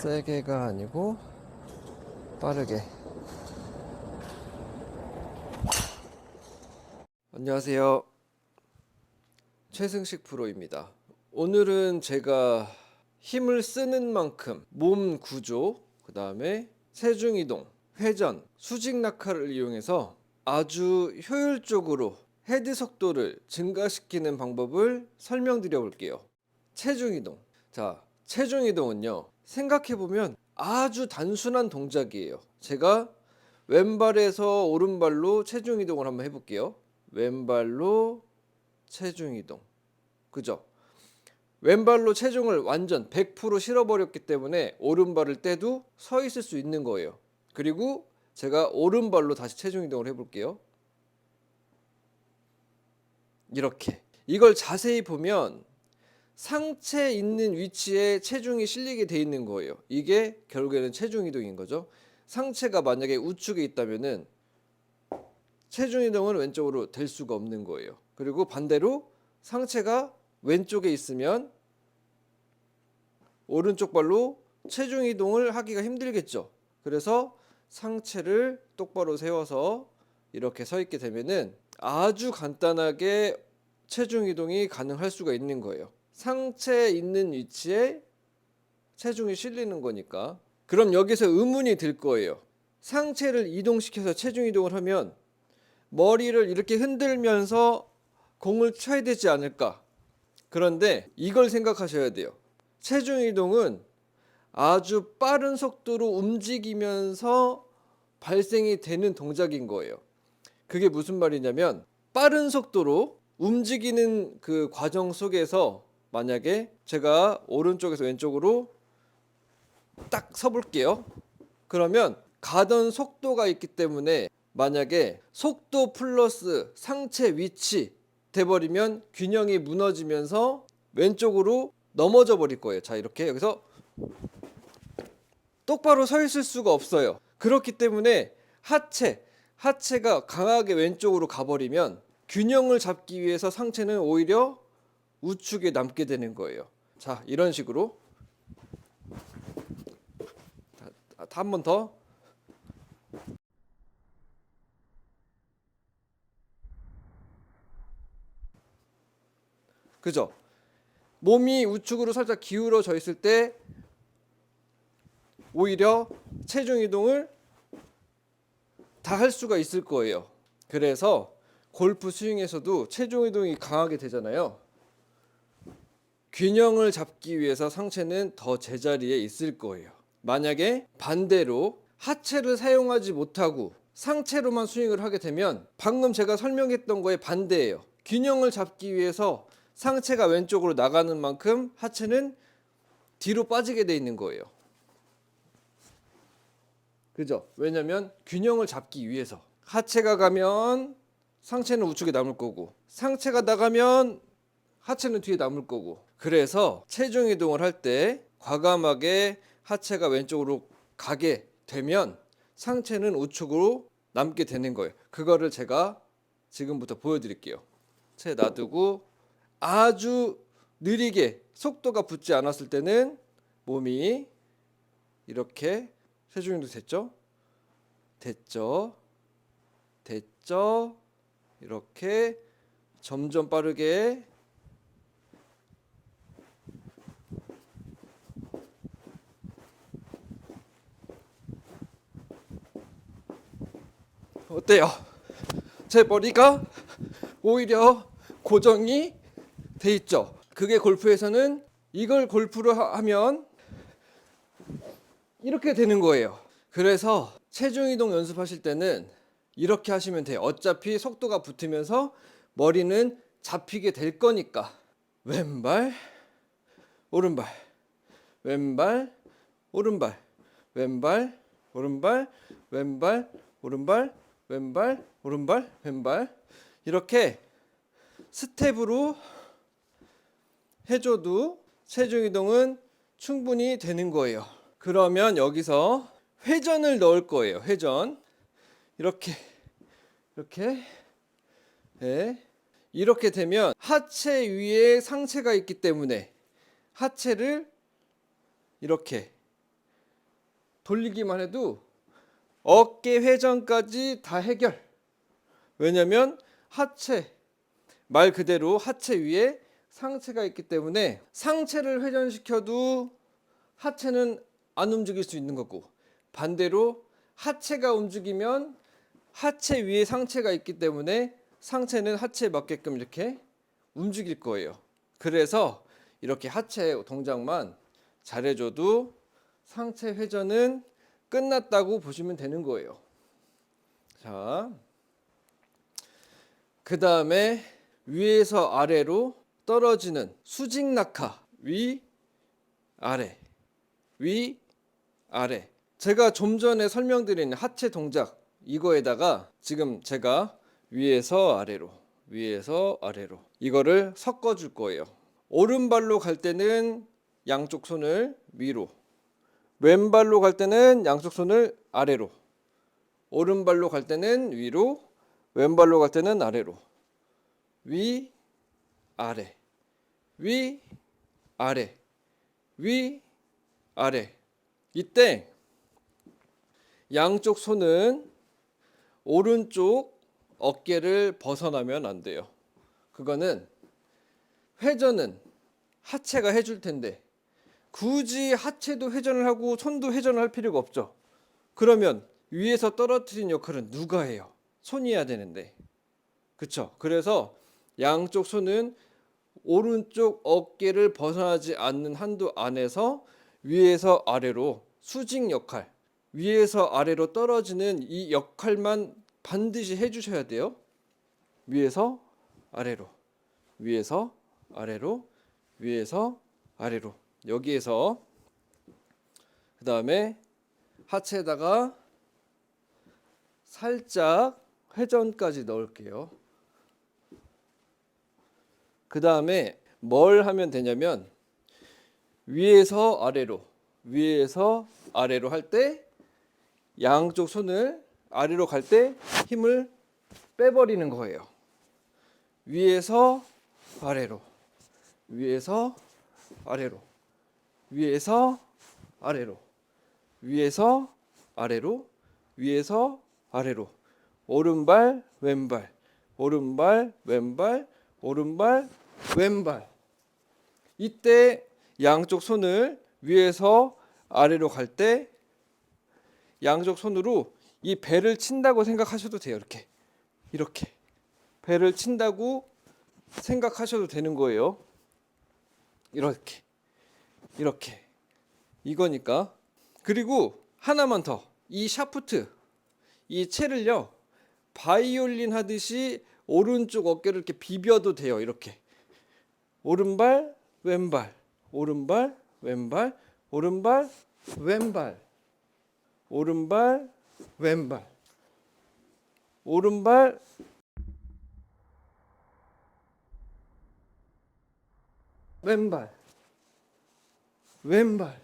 세게가 아니고 빠르게. 안녕하세요. 최승식 프로입니다. 오늘은 제가 힘을 쓰는 만큼 몸 구조, 그 다음에 체중 이동, 회전, 수직 낙하를 이용해서 아주 효율적으로 헤드 속도를 증가시키는 방법을 설명드려 볼게요. 체중 이동. 자, 체중 이동은요. 생각해 보면 아주 단순한 동작이에요. 제가 왼발에서 오른발로 체중 이동을 한번 해 볼게요. 왼발로 체중 이동. 그죠? 왼발로 체중을 완전 100% 실어버렸기 때문에 오른발을 떼도 서 있을 수 있는 거예요. 그리고 제가 오른발로 다시 체중 이동을 해볼게요. 이렇게. 이걸 자세히 보면 상체 있는 위치에 체중이 실리게 돼 있는 거예요. 이게 결국에는 체중 이동인 거죠. 상체가 만약에 우측에 있다면은 체중 이동은 왼쪽으로 될 수가 없는 거예요. 그리고 반대로 상체가 왼쪽에 있으면 오른쪽 발로 체중 이동을 하기가 힘들겠죠. 그래서 상체를 똑바로 세워서 이렇게 서 있게 되면은 아주 간단하게 체중 이동이 가능할 수가 있는 거예요. 상체에 있는 위치에 체중이 실리는 거니까. 그럼 여기서 의문이 들 거예요. 상체를 이동시켜서 체중 이동을 하면 머리를 이렇게 흔들면서 공을 쳐야 되지 않을까? 그런데 이걸 생각하셔야 돼요. 체중 이동은 아주 빠른 속도로 움직이면서 발생이 되는 동작인 거예요. 그게 무슨 말이냐면 빠른 속도로 움직이는 그 과정 속에서 만약에 제가 오른쪽에서 왼쪽으로 딱 서볼게요. 그러면 가던 속도가 있기 때문에 만약에 속도 플러스 상체 위치 돼버리면 균형이 무너지면서 왼쪽으로 넘어져 버릴 거예요. 자 이렇게 여기서 똑바로 서 있을 수가 없어요. 그렇기 때문에 하체 하체가 강하게 왼쪽으로 가버리면 균형을 잡기 위해서 상체는 오히려 우측에 남게 되는 거예요. 자 이런 식으로 한 번 더. 그죠? 몸이 우측으로 살짝 기울어져 있을 때 오히려 체중 이동을 다 할 수가 있을 거예요. 그래서 골프 스윙에서도 체중 이동이 강하게 되잖아요. 균형을 잡기 위해서 상체는 더 제자리에 있을 거예요. 만약에 반대로 하체를 사용하지 못하고 상체로만 스윙을 하게 되면 방금 제가 설명했던 거에 반대예요. 균형을 잡기 위해서 상체가 왼쪽으로 나가는 만큼 하체는 뒤로 빠지게 돼 있는 거예요. 그죠? 왜냐면 균형을 잡기 위해서 하체가 가면 상체는 우측에 남을 거고 상체가 나가면 하체는 뒤에 남을 거고 그래서 체중 이동을 할 때 과감하게 하체가 왼쪽으로 가게 되면 상체는 우측으로 남게 되는 거예요. 그거를 제가 지금부터 보여드릴게요. 채 놔두고 아주 느리게 속도가 붙지 않았을 때는 몸이 이렇게 체중도 됐죠? 됐죠? 됐죠? 이렇게 점점 빠르게 어때요? 제 머리가 오히려 고정이 돼 있죠. 그게 골프에서는 이걸 골프로 하- 하면 이렇게 되는 거예요. 그래서 체중 이동 연습하실 때는 이렇게 하시면 돼요. 어차피 속도가 붙으면서 머리는 잡히게 될 거니까 왼발 오른발 왼발 오른발 왼발 오른발 왼발 오른발 왼발 오른발 왼발 이렇게 스텝으로 해줘도 체중 이동은 충분히 되는 거예요. 그러면 여기서 회전을 넣을 거예요. 회전 이렇게 이렇게 네. 이렇게 되면 하체 위에 상체가 있기 때문에 하체를 이렇게 돌리기만 해도 어깨 회전까지 다 해결. 왜냐면 하체 말 그대로 하체 위에 상체가 있기 때문에 상체를 회전시켜도 하체는 안 움직일 수 있는 거고 반대로 하체가 움직이면 하체 위에 상체가 있기 때문에 상체는 하체에 맞게끔 이렇게 움직일 거예요. 그래서 이렇게 하체 동작만 잘해줘도 상체 회전은 끝났다고 보시면 되는 거예요. 자, 그 다음에 위에서 아래로 떨어지는 수직 낙하 위 아래 위 아래 제가 좀 전에 설명드린 하체 동작 이거에다가 지금 제가 위에서 아래로 위에서 아래로 이거를 섞어 줄 거예요. 오른발로 갈 때는 양쪽 손을 위로 왼발로 갈 때는 양쪽 손을 아래로 오른발로 갈 때는 위로 왼발로 갈 때는 아래로. 위 아래. 위 아래. 위 아래. 이때 양쪽 손은 오른쪽 어깨를 벗어나면 안 돼요. 그거는 회전은 하체가 해줄 텐데 굳이 하체도 회전을 하고 손도 회전을 할 필요가 없죠. 그러면 위에서 떨어뜨린 역할은 누가 해요? 손이 해야 되는데. 그쵸? 그래서 양쪽 손은 오른쪽 어깨를 벗어나지 않는 한도 안에서 위에서 아래로 수직 역할, 위에서 아래로 떨어지는 이 역할만 반드시 해주셔야 돼요. 위에서 아래로, 위에서 아래로, 위에서 아래로. 여기에서 그 다음에 하체에다가 살짝 회전까지 넣을게요. 그 다음에 뭘 하면 되냐면 위에서 아래로 위에서 아래로 할 때 양쪽 손을 아래로 갈 때 힘을 빼버리는 거예요. 위에서 아래로 위에서 아래로 위에서 아래로 위에서 아래로 위에서 아래로. 오른발 왼발. 오른발 왼발. 오른발 왼발. 이때 양쪽 손을 위에서 아래로 갈 때 양쪽 손으로 이 배를 친다고 생각하셔도 돼요 이렇게. 이렇게. 배를 친다고 생각하셔도 되는 거예요. 이렇게 이렇게. 이거니까. 그리고 하나만 더. 이 샤프트 이 채를요 바이올린 하듯이 오른쪽 어깨를 이렇게 비벼도 돼요 이렇게. 오른발 왼발. 오른발 왼발. 오른발 왼발. 오른발 왼발. 오른발 왼발 왼발.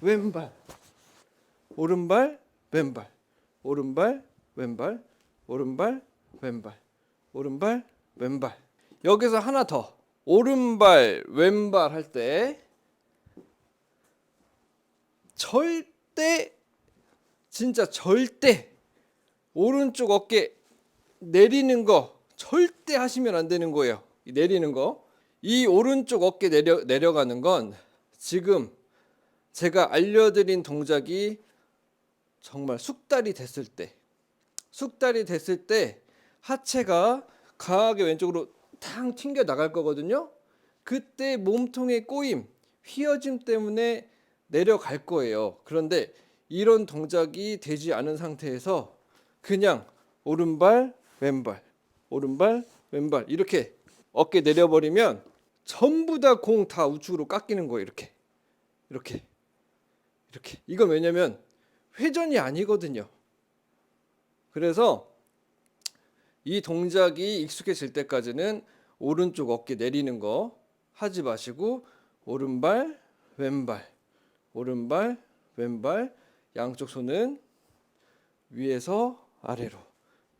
왼발. 오른발 왼발. 오른발 왼발. 오른발 왼발. 오른발 왼발. 여기서 하나 더. 오른발 왼발 할 때 절대 진짜 절대 오른쪽 어깨 내리는 거 절대 하시면 안 되는 거예요. 이 내리는 거. 이 오른쪽 어깨 내려 내려가는 건 지금 제가 알려드린 동작이 정말 숙달이 됐을 때, 숙달이 됐을 때 하체가 강하게 왼쪽으로 탕 튕겨 나갈 거거든요. 그때 몸통의 꼬임, 휘어짐 때문에 내려갈 거예요. 그런데 이런 동작이 되지 않은 상태에서 그냥 오른발, 왼발, 오른발, 왼발 이렇게 어깨 내려버리면 전부 다 공 다 우측으로 깎이는 거예요. 이렇게, 이렇게, 이렇게. 이건 왜냐면 회전이 아니거든요. 그래서 이 동작이 익숙해질 때까지는 오른쪽 어깨 내리는 거 하지 마시고 오른발, 왼발, 오른발, 왼발 양쪽 손은 위에서 아래로,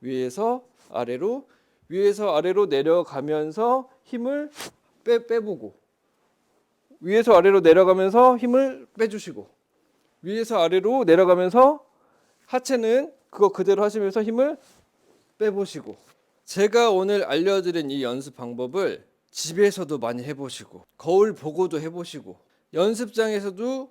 위에서 아래로, 위에서 아래로 내려가면서 힘을 빼 빼보고 위에서 아래로 내려가면서 힘을 빼주시고 위에서 아래로 내려가면서 하체는 그거 그대로 하시면서 힘을 빼보시고 제가 오늘 알려드린 이 연습 방법을 집에서도 많이 해보시고 거울 보고도 해보시고 연습장에서도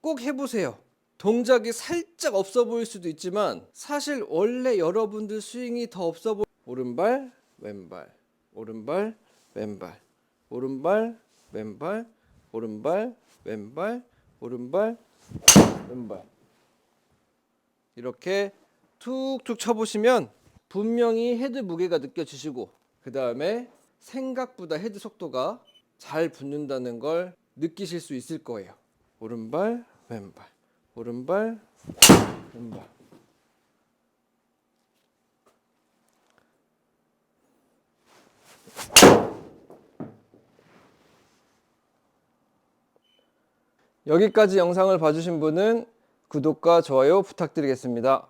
꼭 해보세요. 동작이 살짝 없어 보일 수도 있지만 사실 원래 여러분들 스윙이 더 없어 보 오른발 왼발 오른발 왼발 오른발 왼발 오른발 왼발 오른발 왼발 이렇게 툭툭 쳐보시면 분명히 헤드 무게가 느껴지시고 그 다음에 생각보다 헤드 속도가 잘 붙는다는 걸 느끼실 수 있을 거예요. 오른발 왼발 오른발 왼발 여기까지 영상을 봐주신 분은 구독과 좋아요 부탁드리겠습니다.